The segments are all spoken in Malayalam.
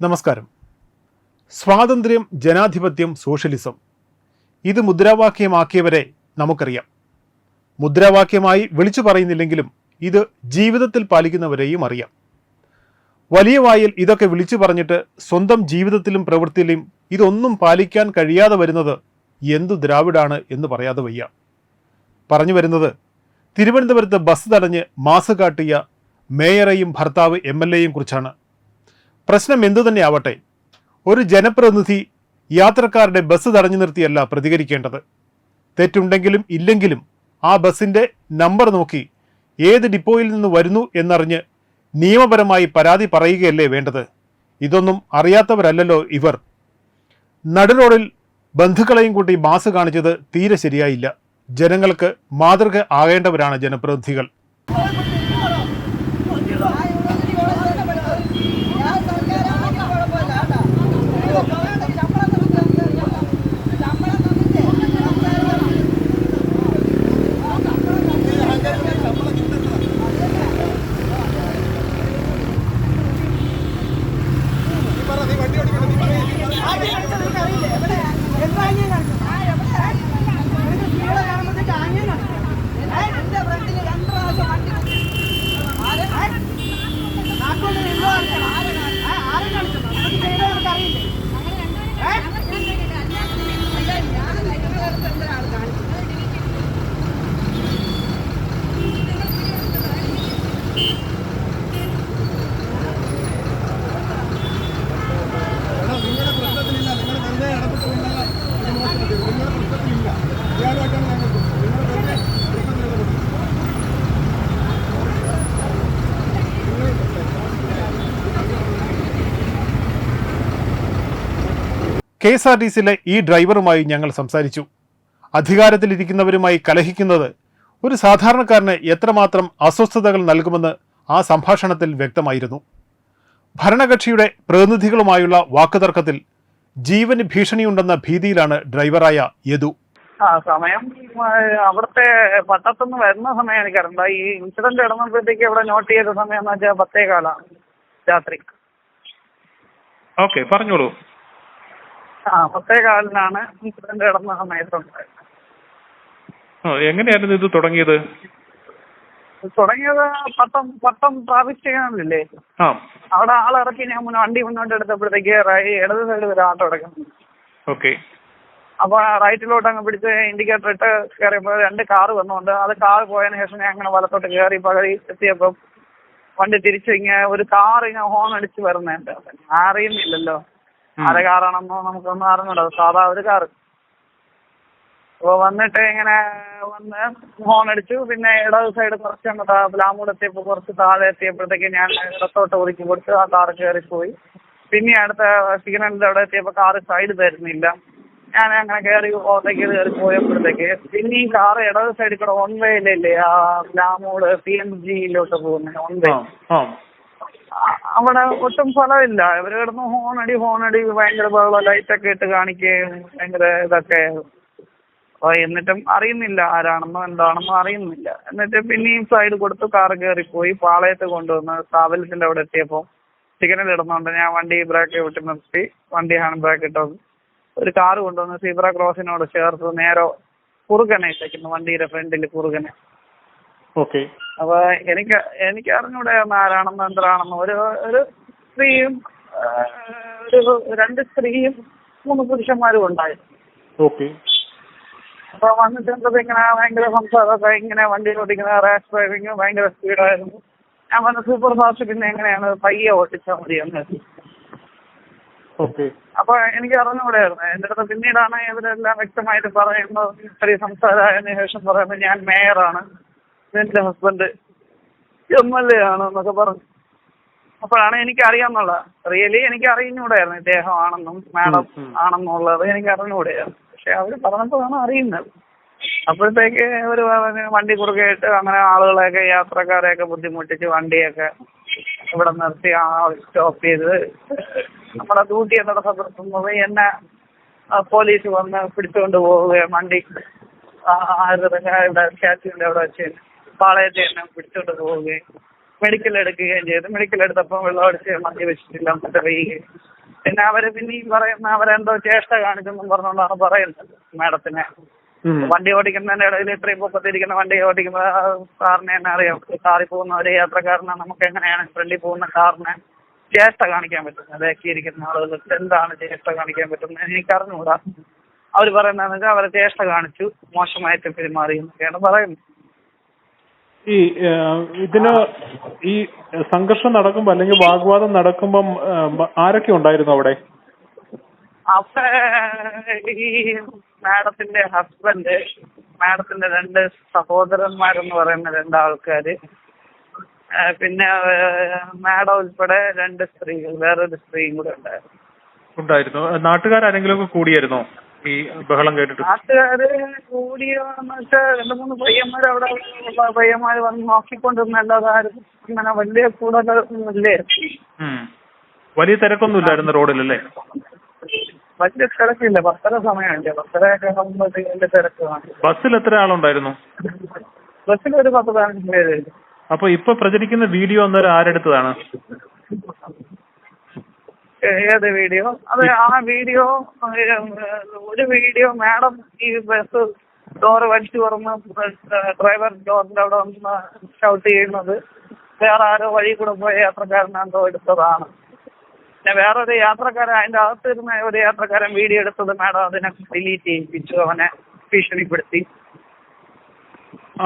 നമസ്കാരം. സ്വാതന്ത്ര്യം ജനാധിപത്യം സോഷ്യലിസം. ഇത് മുദ്രാവാക്യമാക്കിയവരെ നമുക്കറിയാം. മുദ്രാവാക്യമായി വിളിച്ചു പറയുന്നില്ലെങ്കിലും ഇത് ജീവിതത്തിൽ പാലിക്കുന്നവരെയും അറിയാം. വലിയ വായിൽ ഇതൊക്കെ വിളിച്ചു പറഞ്ഞിട്ട് സ്വന്തം ജീവിതത്തിലും പ്രവൃത്തിയിലും ഇതൊന്നും പാലിക്കാൻ കഴിയാതെ വരുന്നത് എന്തു ദ്രാവിഡാണ് എന്ന് പറയാതെ വയ്യ. പറഞ്ഞു വരുന്നത് തിരുവനന്തപുരത്ത് ബസ് തടഞ്ഞ് മാസ് കാട്ടിയ മേയറെയും ഭർത്താവ് എം എൽ എയും കുറിച്ചാണ്. പ്രശ്നം എന്തു തന്നെയാവട്ടെ ഒരു ജനപ്രതിനിധി യാത്രക്കാരുടെ ബസ് തടഞ്ഞു നിർത്തിയല്ല പ്രതികരിക്കേണ്ടത്. തെറ്റുണ്ടെങ്കിലും ഇല്ലെങ്കിലും ആ ബസിന്റെ നമ്പർ നോക്കി ഏത് ഡിപ്പോയിൽ നിന്ന് വരുന്നു എന്നറിഞ്ഞ് നിയമപരമായി പരാതി പറയുകയല്ലേ വേണ്ടത്. ഇതൊന്നും അറിയാത്തവരല്ലല്ലോ ഇവർ. നടുറോഡിൽ ബന്ധുക്കളെയും കൂട്ടി മാസ് കാണിച്ചത് തീരെ ശരിയായില്ല. ജനങ്ങൾക്ക് മാതൃക ആകേണ്ടവരാണ് ജനപ്രതിനിധികൾ. കെ എസ് ആർ ടി സിയിലെ ഈ ഡ്രൈവറുമായി ഞങ്ങൾ സംസാരിച്ചു. അധികാരത്തിലിരിക്കുന്നവരുമായി കലഹിക്കുന്നത് ഒരു സാധാരണക്കാരന് എത്രമാത്രം അസ്വസ്ഥതകൾ നൽകുമെന്ന് ആ സംഭാഷണത്തിൽ വ്യക്തമായിരുന്നു. ഭരണകക്ഷിയുടെ പ്രതിനിധികളുമായുള്ള വാക്കുതർക്കത്തിൽ ജീവന് ഭീഷണിയുണ്ടെന്ന ഭീതിയിലാണ് ഡ്രൈവറായ യദു. ആ സമയം അവിടുത്തെ പട്ടത്തുനിന്ന് വരുന്ന സമയം എനിക്കറിയണ്ട ഈ ഇൻസിഡന്റ് നടന്നപ്പോഴത്തേക്ക് ഇവിടെ നോട്ട് ചെയ്ത സമയം എന്ന് വെച്ചാൽ പത്തേ കാലാണ് രാത്രി. ഓക്കെ പറഞ്ഞോളൂ. ആ പത്തേ കാലിനാണ് ഇൻസിഡന്റ് നടന്ന സമയത്തുണ്ടായത് എങ്ങനെയായിരുന്നു ഇത് തുടങ്ങിയത്? തുടങ്ങിയത് പട്ടം പട്ടം സ്റ്റേഷനിലില്ലേ ആ. അവിടെ ആളിറക്കി ഞാൻ മുന്നേ വണ്ടി മുന്നോട്ട് എടുത്തപ്പോഴത്തേക്ക് ഇടത് സൈഡ് ഒരു ആട്ടോ കിടക്കുന്നു ഓക്കെ. അപ്പൊ റൈറ്റിലോട്ട് അങ്ങ് പിടിച്ച് ഇൻഡിക്കേറ്റർ ഇട്ട് കയറിയപ്പോൾ രണ്ട് കാറ് വന്നുകൊണ്ട് അത് കാറ് പോയതിന് ശേഷം ഞാൻ അങ്ങനെ വലത്തോട്ട് കയറി പകരി എത്തിയപ്പോ വണ്ടി തിരിച്ചു ഇങ്ങനെ ഒരു കാർ ഇങ്ങനെ ഹോൺ അടിച്ച് വരുന്നുണ്ട്. അറിയുന്നില്ലല്ലോ. ആരെ കാറാണെന്നോ നമുക്കൊന്നും അറിഞ്ഞൂടാ. സാധാ ഒരു കാറ്. അപ്പൊ വന്നിട്ട് ഇങ്ങനെ വന്ന് ഹോൺ അടിച്ചു. പിന്നെ ഇടത് സൈഡ് കുറച്ച് അങ്ങോട്ട് പ്ലാമൂട് എത്തിയപ്പോൾ കുറച്ച് താഴെ എത്തിയപ്പോഴത്തേക്ക് ഞാൻ ഇടത്തോട്ട് ഒതുക്കി കൊടുത്ത് ആ കാറ് കയറി പോയി പിന്നെ അടുത്ത സിഗ്നലിന്റെ അവിടെ എത്തിയപ്പോ കാറ് സൈഡ് തരുന്നില്ല. ഞാൻ അങ്ങനെ കയറി ഓട്ടയ്ക്ക് കയറി പോയപ്പോഴത്തേക്ക് പിന്നെ ഈ കാറ് ഇടത് സൈഡിൽ കൂടെ ഓൺവേയിലല്ലേ ആ പ്ലാമൂട് പി എം ജിയിലോട്ട് പോകുന്നത്. ഓൺ വേ ആ ആ- അവിടെ ഒട്ടും ഫലമില്ല. ഇവർ കിടന്ന് ഹോണടി ഹോണടി ഭയങ്കര ബഹളം ലൈറ്റൊക്കെ ഇട്ട് കാണിക്കുകയും ഭയങ്കര ഇതൊക്കെ. അപ്പൊ എന്നിട്ടും അറിയുന്നില്ല ആരാണെന്നോ എന്താണെന്നോ അറിയുന്നില്ല. എന്നിട്ട് പിന്നെയും സൈഡ് കൊടുത്തു കാർ കയറിപ്പോയി പാളയത്ത് കൊണ്ടുവന്ന് സ്ഥാപനത്തിന്റെ അവിടെ എത്തിയപ്പോൾ സിഗ്നൽ ഇടുന്നുണ്ട്. ഞാൻ വണ്ടി ബ്രേക്ക് വിട്ട് നിർത്തി. വണ്ടി ഹാൻഡ് ബ്രേക്ക് ഇട്ടത്. ഒരു കാർ കൊണ്ടുവന്ന് സീബ്ര ക്രോസിനോട് ചേർത്ത് നേരെ കുറുകനെ ഇട്ടേക്കുന്നു. വണ്ടിയുടെ ഫ്രണ്ടിൽ കുറുകനെ. ഓക്കെ അപ്പൊ എനിക്ക് എനിക്ക് അറിഞ്ഞൂടെ ആരാണെന്ന് എന്താണെന്ന്. ഒരു ഒരു സ്ത്രീയും ഒരു രണ്ട് സ്ത്രീയും മൂന്ന് പുരുഷന്മാരും ഉണ്ടായിരുന്നു. ഓക്കെ. അപ്പൊ വന്നിട്ട് എന്തത് ഇങ്ങനെ ഭയങ്കര സംസാരമൊക്കെ ഇങ്ങനെ വണ്ടി ഓടിക്കുന്ന റാഷ് ഡ്രൈവിങ് ഭയങ്കര സ്പീഡായിരുന്നു. ഞാൻ വന്ന സൂപ്പർ ഫാസ്റ്റ് പിന്നെ എങ്ങനെയാണ്? പയ്യെ ഓടിച്ചാൽ മതി എന്ന് അപ്പൊ എനിക്ക് അറിഞ്ഞുകൂടായിരുന്നു എന്റെ അടുത്ത് പിന്നീടാണ് ഇവരെല്ലാം വ്യക്തമായിട്ട് പറയുന്നത് ഇത്രയും സംസാരമായതിനു ശേഷം പറയുന്നത് ഞാൻ മേയറാണ്. എന്റെ ഹസ്ബൻഡ് എം എൽ എ ആണ് എന്നൊക്കെ പറഞ്ഞു അപ്പോഴാണ് എനിക്ക് അറിയാന്നുള്ള റിയലി എനിക്ക് അറിഞ്ഞുകൂടായിരുന്നു ഇദ്ദേഹം ആണെന്നും മാഡം ആണെന്നുള്ളത് എനിക്ക് അറിഞ്ഞുകൂടെയായിരുന്നു പക്ഷെ അവർ പറഞ്ഞപ്പോഴാണ് അറിയുന്നത് അപ്പോഴത്തേക്ക് ഒരു വണ്ടി കുറുകെയിട്ട് അങ്ങനെ ആളുകളെയൊക്കെ യാത്രക്കാരെയൊക്കെ ബുദ്ധിമുട്ടിച്ച് വണ്ടിയൊക്കെ ഇവിടെ നിർത്തി ആ സ്റ്റോപ്പ് ചെയ്ത് നമ്മളെ ഡ്യൂട്ടി തടസ്സപ്പെടുത്തുന്നത് എന്നെ പോലീസ് വന്ന് പിടിച്ചുകൊണ്ട് പോവുകയും വണ്ടി ആരുടെ ഇവിടെ അവിടെ വെച്ച് പാളയത്തെ എല്ലാം പിടിച്ചോട്ട് പോവുകയും മെഡിക്കൽ എടുക്കുകയും ചെയ്തു. മെഡിക്കൽ എടുത്തപ്പോൾ വെള്ളം അടിച്ച് മദ്യവെച്ചിട്ടില്ല വരികയും പിന്നെ അവർ പിന്നെയും പറയുന്ന അവരെന്തോ ചേഷ്ട കാണിച്ചെന്നും പറഞ്ഞുകൊണ്ടാണ് പറയുന്നത് മാഡത്തിനെ. വണ്ടി ഓടിക്കുന്നതിന്റെ ഇടയിൽ ഇത്രയും പൊക്കത്തിരിക്കുന്ന വണ്ടി ഓടിക്കുന്ന സാറിനെ തന്നെ അറിയാം. കാറിൽ പോകുന്ന ഒരു യാത്രക്കാരനെ നമുക്ക് എങ്ങനെയാണ് ഫ്രണ്ടിൽ പോകുന്ന കാറിനെ ചേഷ്ട കാണിക്കാൻ പറ്റുന്നത്? ബാക്കിയിരിക്കുന്ന ആളുകൾക്ക് എന്താണ് ചേഷ്ട കാണിക്കാൻ പറ്റുന്നത് എനിക്ക് അറിഞ്ഞുകൂടാ അവർ പറയുന്നതെന്ന് വെച്ചാൽ അവരെ ചേഷ്ട കാണിച്ചു മോശമായിട്ട് പെരുമാറി എന്നൊക്കെയാണ് പറയുന്നത്. ഈ ഇതിന് ഈ സംഘർഷം നടക്കുമ്പോ അല്ലെങ്കിൽ വാഗ്വാദം നടക്കുമ്പം ആരൊക്കെ ഉണ്ടായിരുന്നു അവിടെ? ഈ മാഡത്തിന്റെ ഹസ്ബൻഡ് മാഡത്തിന്റെ രണ്ട് സഹോദരന്മാരെന്ന് പറയുന്ന രണ്ടാൾക്കാര് ആൾക്കാര് പിന്നെ മാഡം ഉൾപ്പെടെ രണ്ട് സ്ത്രീകൾ വേറൊരു സ്ത്രീയും കൂടെ ഉണ്ടായിരുന്നു. ഉണ്ടായിരുന്നു. നാട്ടുകാരെങ്കിലും കൂടിയായിരുന്നോ? ഈ ബഹളം കേട്ടിട്ട്. നാട്ടുകാര് കൂടിയെന്ന് വെച്ചാൽ രണ്ട് മൂന്ന് പയ്യന്മാർ അവിടെ ഉള്ള പയ്യന്മാർ വന്ന് നോക്കിക്കൊണ്ടിരുന്നല്ലാതെ ആരും അങ്ങനെ വലിയ കൂടുതലൊന്നുമില്ലേ. വലിയ തിരക്കൊന്നും റോഡിലല്ലേ വലിയ തിരക്കില്ല. പത്തര സമയമല്ലേ പത്തരയൊക്കെ ആകുമ്പോഴത്തേക്ക് വലിയ ബസ്സിൽ എത്ര ആളുണ്ടായിരുന്നു? ബസ്സിൽ ഒരു പത്ത് പതിനഞ്ച് പേര്. അപ്പൊ ഇപ്പൊ പ്രചരിക്കുന്ന വീഡിയോ അന്നേരം ആരെടുത്തതാണ്? ഏത് വീഡിയോ? അത് ആ വീഡിയോ ഒരു വീഡിയോ മാഡം ഈ ബസ് ഡോറ് വലിച്ചു തുറന്ന് ഡ്രൈവർ ഡോറിന്റെ അവിടെ വന്ന് ഷൗട്ട് ചെയ്യുന്നത് വേറെ ആരോ വഴി കൂടെ പോയ യാത്രക്കാരനെന്തോ എടുത്തതാണ്. പിന്നെ വേറൊരു യാത്രക്കാരൻ അതിന്റെ അകത്തിരുന്ന ഒരു യാത്രക്കാരൻ വീഡിയോ എടുത്തത് മാഡം അതിനെ ഡിലീറ്റ് ചെയ്യിപ്പിച്ചു അവനെ ഭീഷണിപ്പെടുത്തി.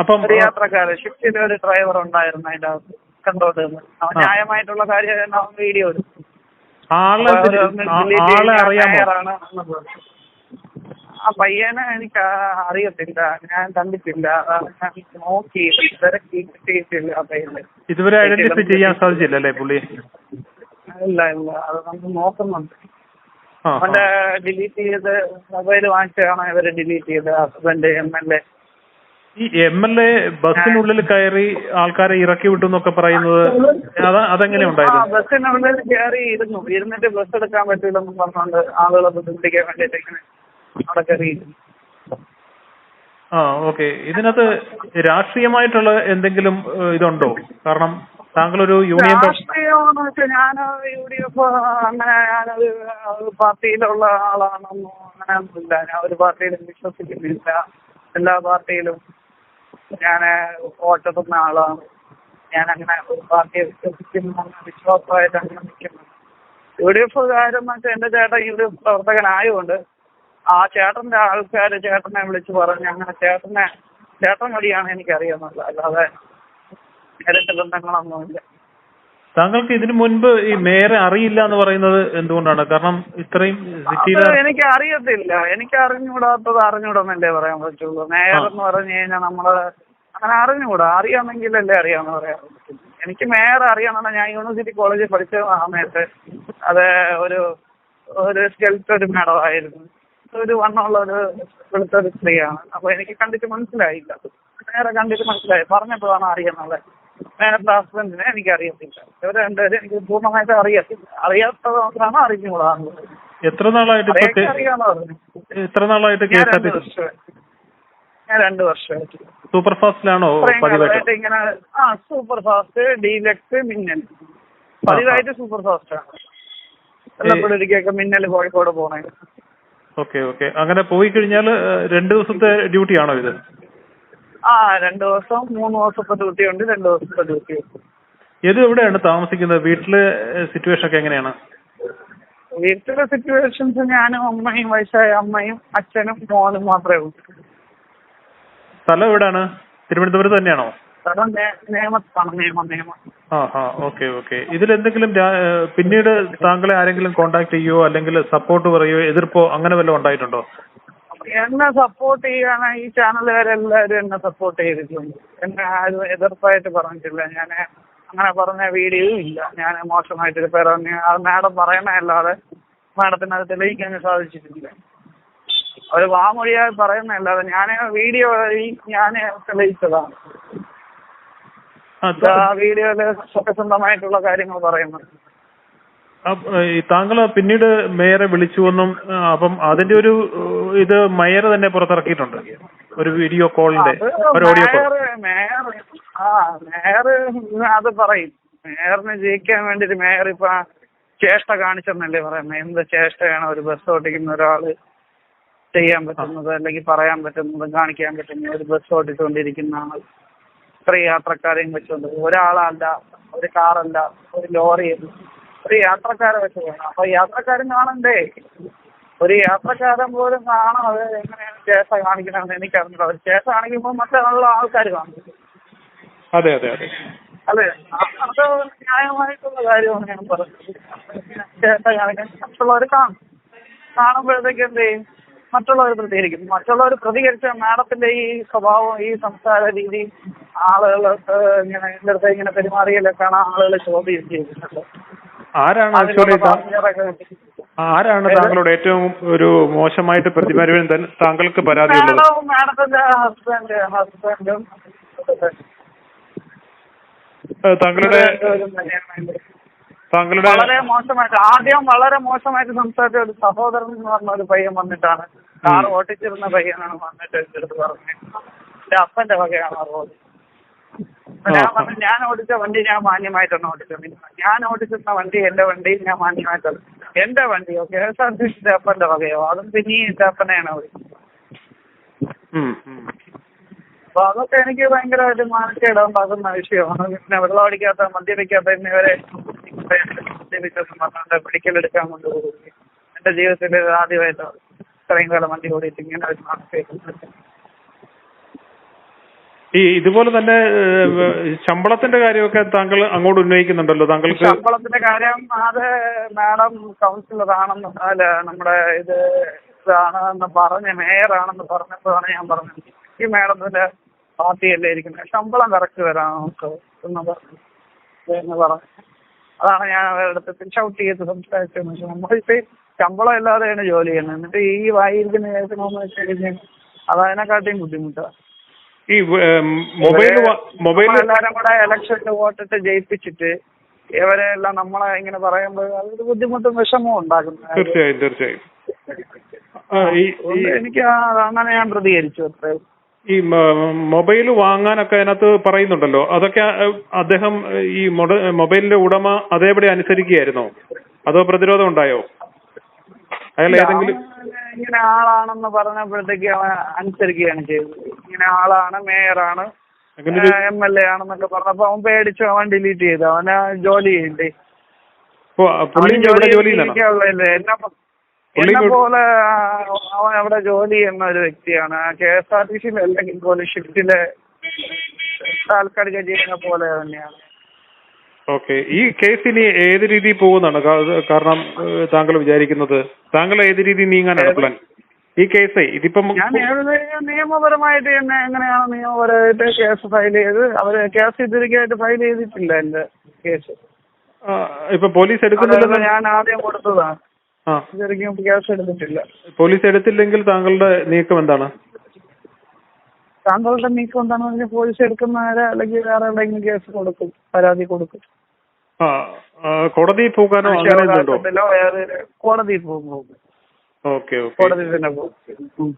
അപ്പം ഒരു യാത്രക്കാരൻ ഷിഫ്റ്റിലെ ഒരു ഡ്രൈവർ ഉണ്ടായിരുന്നു അതിന്റെ അകത്ത്. കണ്ടോണ്ടിരുന്നത് അവൻ ന്യായമായിട്ടുള്ള കാര്യം വീഡിയോ എടുത്തു. ആളെ അറിയാമോ. ആ പയ്യനെ എനിക്ക് അറിയത്തില്ല ഞാൻ കണ്ടിട്ടില്ല നോക്കി ഇതുവരെ കിട്ടിയിട്ടില്ല ആ പയ്യനെ. ഇതുവരെ ഐഡന്റിഫൈ ചെയ്യാൻ സാധിച്ചില്ല അല്ലേ പുള്ളി? ഇല്ല ഇല്ല അത് നമ്മൾ നോക്കുന്നുണ്ട്. അവന്റെ ഡിലീറ്റ് ചെയ്ത് മൊബൈൽ വാങ്ങിച്ചാണ് ഇവർ ഡിലീറ്റ് ചെയ്ത് ഹസ്ബൻഡ് എം എൽ എ ഈ എം എൽ എ ബസ്സിനുള്ളിൽ കയറി ആൾക്കാരെ ഇറക്കി വിട്ടു എന്നൊക്കെ പറയുന്നത് അതെങ്ങനെ ഉണ്ടായിരുന്നു? ഉണ്ടായത് ബസ്സിനുള്ളിൽ കയറി ഇരുന്നു. ഇരുന്നിട്ട് ബസ് എടുക്കാൻ പറ്റില്ലെന്നും പറഞ്ഞുകൊണ്ട് ആളുകളെ ബുദ്ധിമുട്ടിക്കാൻ വേണ്ടിട്ട് ഇങ്ങനെ അവിടെ കയറി ആ ഓക്കെ. ഇതിനകത്ത് രാഷ്ട്രീയമായിട്ടുള്ള എന്തെങ്കിലും ഇതുണ്ടോ? കാരണം താങ്കൾ ഒരു യൂണിയൻ വെച്ചാൽ ഞാൻ യു ഡി എഫ് അങ്ങനെ ഞാനൊരു പാർട്ടിയിലുള്ള ആളാണെന്നോ അങ്ങനെ ഒന്നുമില്ല ഞാൻ ഒരു പാർട്ടിയിലും വിശ്വസിക്കുന്നില്ല. എല്ലാ പാർട്ടിയിലും ഞാൻ വോട്ടെടുക്കുന്ന ആളാണ് ഞാൻ അങ്ങനെ ഒരു പാർട്ടിയെ വിശ്വസിക്കുന്നു വിശ്വാസമായിട്ട് അങ്ങനെ നിൽക്കുന്നു. യു ഡി എഫ് കാര്യം വെച്ചാൽ എന്റെ ചേട്ടൻ യു ഡി എഫ് പ്രവർത്തകനായതുകൊണ്ട് ആ ചേട്ടന്റെ ആൾക്കാർ ചേട്ടനെ വിളിച്ചു പറഞ്ഞ് അങ്ങനെ ചേട്ടനെ ചേട്ടൻ വഴിയാണ് എനിക്കറിയാന്നുള്ളത് അല്ലാതെ നേരിട്ട് ബന്ധങ്ങളൊന്നുമില്ല. താങ്കൾക്ക് ഇതിനു മുൻപ് ഈ മേയറെ അറിയില്ല എന്ന് പറയുന്നത് എന്തുകൊണ്ടാണ്? കാരണം ഇത്രയും സിറ്റിയിലെ എനിക്ക് അറിയത്തില്ല. എനിക്ക് അറിഞ്ഞുകൂടാത്തത് അറിഞ്ഞൂടെന്നല്ലേ പറയാൻ പറ്റുള്ളൂ. മേയർ എന്ന് പറഞ്ഞു കഴിഞ്ഞാൽ നമ്മൾ അങ്ങനെ അറിഞ്ഞുകൂടാ. അറിയാമെങ്കിലല്ലേ അറിയാമെന്ന് പറയാൻ പറ്റുള്ളൂ എനിക്ക് മേയർ അറിയണമെന്ന് ഞാൻ യൂണിവേഴ്സിറ്റി കോളേജിൽ പഠിച്ച സമയത്ത് അത് ഒരു ഒരു സ്കെൽറ്റ് ഒരു മേഡം ആയിരുന്നു ഒരു വണ്ണമുള്ള ഒരു വെളുത്ത ഒരു സ്ത്രീയാണ്. അപ്പൊ എനിക്ക് കണ്ടിട്ട് മനസ്സിലായില്ല. നേരെ കണ്ടിട്ട് മനസ്സിലായി. പറഞ്ഞപ്പോഴാണ് അറിയുന്നത്. നേരത്തെ ഹസ്ബൻഡിനെ എനിക്ക് അറിയത്തില്ല ഇവർ രണ്ടുപേരും എനിക്ക് പൂർണമായിട്ട് അറിയത്തില്ല അറിയാത്തത് മാത്രമാണ് അറിഞ്ഞുകൂടാറുള്ളത് എത്ര നാളായിട്ട് എത്ര നാളായിട്ട് കെ ഞാൻ എസ് ആർ രണ്ട് ടി വർഷമായി. ഞാൻ രണ്ട് വർഷമായിട്ട്. സൂപ്പർ ഫാസ്റ്റിലാണോ പതിവായിട്ട്? ഇങ്ങനെ ആ സൂപ്പർ ഫാസ്റ്റ് ഡീലക്സ് മിന്നൽ. പതിവായിട്ട് സൂപ്പർ ഫാസ്റ്റ് ആണ്. വെള്ളപ്പുഴയ്ക്കൊക്കെ മിന്നൽ കോഴിക്കോട് പോണേ. Okay okay. അങ്ങനെ പോയി കഴിഞ്ഞാൽ രണ്ട് ദിവസത്തെ ഡ്യൂട്ടി ആണോ ഇത്? ആ രണ്ടു ദിവസം മൂന്ന് ദിവസത്തെ ഡ്യൂട്ടി ഉണ്ട് രണ്ട് ദിവസത്തെ ഡ്യൂട്ടി ഉണ്ട്. ഇത് എവിടെയാണ് താമസിക്കുന്നത്? വീട്ടിലെ സിറ്റുവേഷൻ ഒക്കെ എങ്ങനെയാണ്? വീട്ടിലെ സിറ്റുവേഷൻസ് ഞാനും അമ്മയും വയസ്സായ അമ്മയും അച്ഛനും മോനും മാത്രമേ ഉള്ളൂ. സ്ഥലം എവിടെയാണ്? തിരുവനന്തപുരത്ത് തന്നെയാണോ? സ്ഥലം നേ- നിയമം നിയമം ആ ആ ഓക്കെ ഓക്കെ. ഇതിലെന്തെങ്കിലും രാ- ഏഹ് പിന്നീട് താങ്കളെ ആരെങ്കിലും കോണ്ടാക്ട് ചെയ്യുവോ അല്ലെങ്കിൽ സപ്പോർട്ട് പറയുവോ എതിർപ്പോ അങ്ങനെ വല്ലതും ഉണ്ടായിട്ടുണ്ടോ? എന്നെ സപ്പോർട്ട് ചെയ്യാൻ ഈ ചാനലുകാരെല്ലാവരും എന്നെ സപ്പോർട്ട് ചെയ്തിട്ടുണ്ട്. എന്നെ ആരും എതിർപ്പായിട്ട് പറഞ്ഞിട്ടില്ല. ഞാൻ അങ്ങനെ പറഞ്ഞ വീഡിയോ ഇല്ല. ഞാൻ മോശമായിട്ട് പറഞ്ഞു അത് മാഡം പറയണല്ലാതെ മാഡത്തിന് അത് തെളിയിക്കാൻ സാധിച്ചിട്ടില്ല. ഒരു വാമൊഴിയായി പറയുന്നല്ലാതെ ഞാൻ വീഡിയോ വഴി ഞാൻ തെളിയിച്ചതാണ്. ആ, വീഡിയോയിൽ സത്യസന്ധമായിട്ടുള്ള കാര്യങ്ങൾ പറയുന്നത്. ഈ താങ്കൾ പിന്നീട് മേയറെ വിളിച്ചുവെന്നും അപ്പം അതിന്റെ ഒരു ഇത് മേയർ തന്നെ പുറത്തിറക്കിയിട്ടുണ്ട്. ഒരു വീഡിയോ കോളിന്റെ ഒരു ഓഡിയോ കോൾ. മേയർ ആ മേയർ അത് പറയും. മേയറിന് ജയിക്കാൻ വേണ്ടിട്ട് മേയർ ഇപ്പൊ ചേഷ്ട കാണിച്ചെന്നല്ലേ പറയുന്നത് എന്ത് ചേഷ്ടയാണ് ഒരു ബസ് ഓടിക്കുന്ന ഒരാൾ ചെയ്യാൻ പറ്റുന്നത് അല്ലെങ്കിൽ പറയാൻ പറ്റുന്നത് കാണിക്കാൻ പറ്റുന്നത് ഒരു ബസ് ഓടിച്ചുകൊണ്ടിരിക്കുന്ന ആൾ ഇത്ര യാത്രക്കാരെയും വെച്ചുകൊണ്ട് ഒരാളല്ല ഒരു കാറല്ല ഒരു ലോറിയല്ല. ഒരു യാത്രക്കാരെ വെച്ച് വേണം അപ്പൊ യാത്രക്കാരും കാണണ്ടേ? ഒരു യാത്രക്കാരൻ പോലും കാണാതെ എങ്ങനെയാണ് ചേട്ട കാണിക്കണമെന്ന് എനിക്കറിഞ്ഞില്ല ഒരു ചേട്ട കാണിക്കുമ്പോൾ മറ്റുള്ള ആൾക്കാർ കാണും. അതെ അതെ അതെ. അതെ അത് ന്യായമായിട്ടുള്ള കാര്യമാണ് ഞാൻ പറഞ്ഞത്. ചേട്ട കാണിക്കാൻ മറ്റുള്ളവർ കാണും. കാണുമ്പോഴത്തേക്ക് എന്ത് ചെയ്യും? മറ്റുള്ളവർ പ്രതികരിക്കും. മറ്റുള്ളവർ പ്രതികരിച്ച മാഡത്തിന്റെ ഈ സ്വഭാവം ഈ സംസാര രീതി ആളുകൾ ഇങ്ങനെ എന്റെ അടുത്ത് ഇങ്ങനെ പെരുമാറിയലൊക്കെയാണ് ആളുകൾ ചോദ്യം ചെയ്യുന്നത്. ആരാണ് ആരാണ് താങ്കളോട് ഏറ്റവും ഒരു മോശമായിട്ട് പ്രതിപരവൻ താങ്കൾക്ക് പരാതിയുള്ളത് മാഡത്തിന്റെ ഹസ്ബൻഡ് ഹസ്ബൻഡും താങ്കളുടെ താങ്കളുടെ വളരെ മോശമായിട്ട് ആദ്യം വളരെ മോശമായിട്ട് സംസാരിച്ച ഒരു സഹോദരൻ എന്ന് പറഞ്ഞ ഒരു പയ്യൻ വന്നിട്ടാണ്. കാർ ഓട്ടിച്ചിരുന്ന പയ്യനാണ് വന്നിട്ട് എടുത്ത് പറഞ്ഞത്. എന്റെ അപ്പന്റെ വകയാണ് റോഡ് ഞാൻ ഓടിച്ച വണ്ടി ഞാൻ മാന്യമായിട്ടാണ് ഓടിച്ചത് ഞാൻ ഓടിച്ചിരുന്ന വണ്ടി എന്റെ വണ്ടി ഞാൻ മാന്യമായിട്ടാണ് എന്റെ വണ്ടിയോ K S R T C ചേപ്പന്റെ വകയോ അതും പിന്നെയും എന്റെ അപ്പനെയാണ് ഓടിച്ചത്. അപ്പൊ അതൊക്കെ എനിക്ക് ഭയങ്കരമായിട്ട് മാനസിക ഉണ്ടാക്കുന്ന വിഷയമാണ് പിന്നെ വെള്ളം അടിക്കാത്ത മദ്യപിക്കാത്ത എന്നിവരെ പിടിക്കലെടുക്കാൻ കൊണ്ടുപോകുകയും എന്റെ ജീവിതത്തിൽ ആദ്യമായിട്ടാണ് ആദ്യമായിട്ട് ഇത്രയും കാലം വണ്ടി ഓടിയിട്ട് ഇങ്ങനെ ഒരു മാനസിക ഈ ഇതുപോലെ തന്നെ ശമ്പളത്തിന്റെ കാര്യമൊക്കെ താങ്കൾ അങ്ങോട്ട് ഉന്നയിക്കുന്നുണ്ടല്ലോ. താങ്കൾക്ക് ശമ്പളത്തിന്റെ കാര്യം അത് മാഡം കൗൺസിലർ ആണെന്ന് അല്ല നമ്മുടെ ഇത് ആണെന്ന് പറഞ്ഞ മേയറാണെന്ന് പറഞ്ഞപ്പോഴാണ് ഞാൻ പറഞ്ഞത്. ഈ മാഡത്തിന്റെ പാർട്ടിയല്ലേ ഇരിക്കുന്നത്. ശമ്പളം കറക്റ്റ് വരാം നമുക്ക് എന്ന് പറഞ്ഞു. എന്ന് പറഞ്ഞു. അതാണ് ഞാൻ അവരുടെ അടുത്ത് ഷൗട്ട് ചെയ്ത് സംസാരിച്ചത്. നമ്മളിപ്പോ ശമ്പളം ഇല്ലാതെയാണ് ജോലി ചെയ്യുന്നത്. എന്നിട്ട് ഈ വായിരിക്കുന്ന കേൾക്കണമെന്ന് വെച്ച് കഴിഞ്ഞാൽ അത് അതിനെക്കാട്ടിയും ബുദ്ധിമുട്ടാണ്. ഈ മൊബൈൽ മൊബൈൽ എലക്ഷൻ കൂടെ ഇലക്ഷന് വോട്ടിട്ട് ജയിപ്പിച്ചിട്ട് ഇവരെ എല്ലാം നമ്മളെ ഇങ്ങനെ പറയുമ്പോൾ അതൊരു ബുദ്ധിമുട്ടും വിഷമവും ഉണ്ടാക്കുന്നു. തീർച്ചയായും തീർച്ചയായും. ഈ എനിക്ക് അങ്ങനെ ഞാൻ പ്രതികരിച്ചു ഈ മൊബൈൽ വാങ്ങാനൊക്കെ അതിനകത്ത് പറയുന്നുണ്ടല്ലോ. അതൊക്കെ അദ്ദേഹം ഈ മൊബൈലിന്റെ ഉടമ അതേപടി അനുസരിക്കുകയായിരുന്നോ? അതോ പ്രതിരോധം ഉണ്ടായോ? അയാൾ ഏതെങ്കിലും ഇങ്ങനെ ആളാണെന്ന് പറഞ്ഞപ്പോഴത്തേക്ക് അവൻ അനുസരിക്കുകയാണ് ചെയ്തത്. ഇങ്ങനെ ആളാണ് മേയറാണ് എം എൽ എ ആണെന്നൊക്കെ പറഞ്ഞപ്പോ അവൻ പേടിച്ചു അവൻ ഡിലീറ്റ് ചെയ്തു അവന് ജോലി ചെയ്യണ്ടേ എന്നെ പോലെ അവൻ അവിടെ ജോലി ചെയ്യുന്ന ഒരു വ്യക്തിയാണ്. കെ എസ് ആർ ടി സിയിൽ അല്ലെങ്കിൽ പോലും ഷിഫ്റ്റിലെ താൽക്കാലിക ജീവനെ പോലെ തന്നെയാണ്. ഓക്കെ. ഈ കേസ് ഇനി ഏത് രീതിയിൽ പോകുന്നതാണ്? കാ- കാരണം ഏഹ്, താങ്കൾ വിചാരിക്കുന്നത്. താങ്കൾ ഏത് രീതി നീങ്ങാനാണ് പ്ലാൻ ഈ കേസേ ഇതിപ്പം ഞാൻ നിയമപരമായിട്ട് തന്നെ എങ്ങനെയാണ് നിയമപരമായിട്ട് കേസ് ഫയൽ ചെയ്ത് അവർ കേസ് ഇതിരിക്കായിട്ട് ഫയൽ ചെയ്തിട്ടില്ല എന്റെ കേസ്. ആ, ഇപ്പൊ പോലീസ് അതായത് എടുക്കുന്നില്ലെന്ന് ഞാൻ ആദ്യം കൊടുത്തതാണ്. ആ. ഇതുവരെയ്ക്കും കേസ് എടുത്തിട്ടില്ല. പോലീസ് എടുത്തില്ലെങ്കിൽ താങ്കളുടെ നീക്കം എന്താണ്? താങ്കളുടെ നീക്കം എന്താണെന്ന് പറഞ്ഞാൽ പോലീസ് എടുക്കുന്നവരെ അല്ലെങ്കിൽ വേറെ എവിടെയെങ്കിലും കേസ് കൊടുക്കും പരാതി കൊടുക്കും. കോടതിയിൽ പോകാനോ അങ്ങനെ പോകും ഓക്കെ ഓക്കെ. കോടതിയിൽ തന്നെ പോകും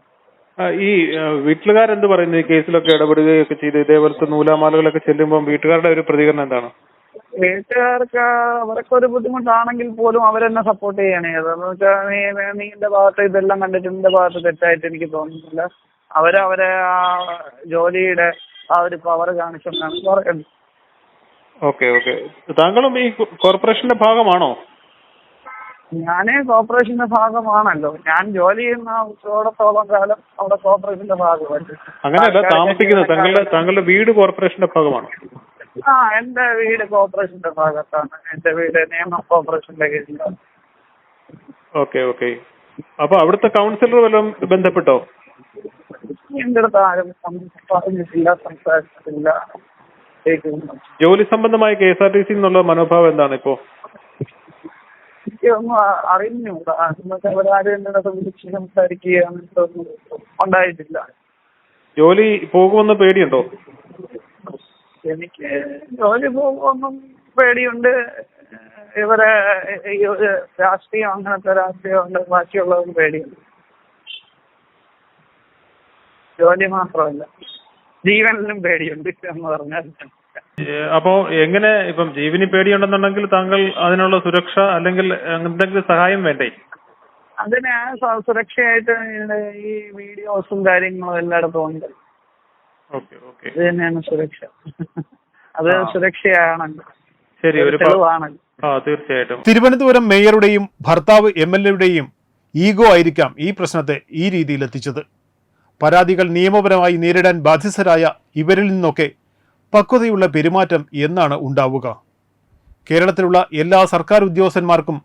ഈ ആ, വീട്ടുകാരെന്ത് പറയുന്നു? ഈ കേസിലൊക്കെ ഇടപെടുകയൊക്കെ ചെയ്ത് ഇതേപോലത്തെ നൂലാമാലകളൊക്കെ ചെല്ലുമ്പോൾ വീട്ടുകാരുടെ ഒരു പ്രതികരണം എന്താണ്? വീട്ടുകാർക്ക് അവർക്ക് ഒരു ബുദ്ധിമുട്ടാണെങ്കിൽ പോലും അവരെന്നെ സപ്പോർട്ട് ചെയ്യണേ. അതെന്ന് വെച്ചാൽ നീ നീന്റെ നിന്റെ ഭാഗത്ത് ഇതെല്ലാം കണ്ടിട്ട് നിന്റെ ഭാഗത്ത് തെറ്റായിട്ട് എനിക്ക് തോന്നുന്നില്ല. അവരവരെ ആ ജോലിയുടെ ആ ഒരു പവർ കാണിച്ചെന്നാണ് പറയുന്നത്. Okay okay. താങ്കളും ഈ കോർപ്പറേഷന്റെ ഭാഗമാണോ? ഞാനേ കോർപ്പറേഷന്റെ ഭാഗമാണല്ലോ. ഞാൻ ജോലി ചെയ്യുന്ന ഉച്ചയോടത്തോളം കാലം അവിടെ കോർപ്പറേഷന്റെ ഭാഗമായിട്ട്. അങ്ങനെയല്ല താമസിക്കുന്നത് താങ്കളുടെ താങ്കളുടെ വീട് കോർപ്പറേഷന്റെ ഭാഗമാണോ? ആ എന്റെ വീട് കോർപ്പറേഷന്റെ ഭാഗത്താണ്. എന്റെ വീട് നിയമ കോർപ്പറേഷന്റെ കീഴിലാണ്. Okay okay. അപ്പൊ അവിടുത്തെ കൗൺസിലർ വല്ലതും ബന്ധപ്പെട്ടോ? എന്റെ അടുത്ത് ആരും സംസാരിച്ചിട്ടില്ല പറഞ്ഞിട്ടില്ല സംസാരിച്ചിട്ടില്ല. ജോലി സംബന്ധമായ K S R T C എന്നുള്ള മനോഭാവം എന്താണ് ഇപ്പോ? എനിക്കൊന്നും അ- അറിഞ്ഞൂടാ എന്നൊക്കെ അവരാരും ഉണ്ടായിട്ടില്ല. ജോലി പോകുമെന്ന് പേടിയുണ്ടോ? എനിക്ക് ജോലി പോകുമെന്നും പേടിയുണ്ട്. ഇവരെ ഈ ഒരു രാഷ്ട്രീയം അങ്ങനത്തെ രാഷ്ട്രീയമുണ്ട് ബാക്കിയുള്ളവർക്ക് പേടിയുണ്ട്. ജോലി മാത്രമല്ല. ജീവനിലും പേടിയുണ്ട് എന്ന് പറഞ്ഞാൽ അപ്പോ എങ്ങനെ ഇപ്പം ജീവന് പേടിയുണ്ടെന്നുണ്ടെങ്കിൽ താങ്കൾ അതിനുള്ള സുരക്ഷ അല്ലെങ്കിൽ എന്തെങ്കിലും സഹായം വേണ്ടേ? അതിന് സുരക്ഷയായിട്ട് ഈ വീഡിയോസും കാര്യങ്ങളും എല്ലായിടത്തും ഉണ്ട്. Okay okay. ഇത് തന്നെയാണ് സുരക്ഷ. അത്. സുരക്ഷയാണ് ശരി ഒരു തീർച്ചയായിട്ടും. തിരുവനന്തപുരം മേയറുടെയും ഭർത്താവ് എം എൽ എയുടെയും ഈഗോ ആയിരിക്കാം ഈ പ്രശ്നത്തെ ഈ രീതിയിൽ എത്തിച്ചത് പരാതികൾ നിയമപരമായി നേരിടാൻ ബാധ്യസ്ഥരായ ഇവരിൽ നിന്നൊക്കെ പക്വതയുള്ള പെരുമാറ്റം എന്നാണ് ഉണ്ടാവുക. കേരളത്തിലുള്ള എല്ലാ സർക്കാർ ഉദ്യോഗസ്ഥന്മാർക്കും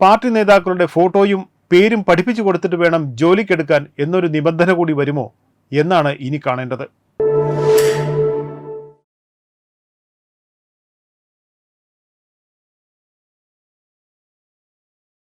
പാർട്ടി നേതാക്കളുടെ ഫോട്ടോയും പേരും പഠിപ്പിച്ചു കൊടുത്തിട്ട് വേണം ജോലിക്കെടുക്കാൻ എന്നൊരു നിബന്ധന കൂടി വരുമോ എന്നാണ് ഇനി കാണേണ്ടത്.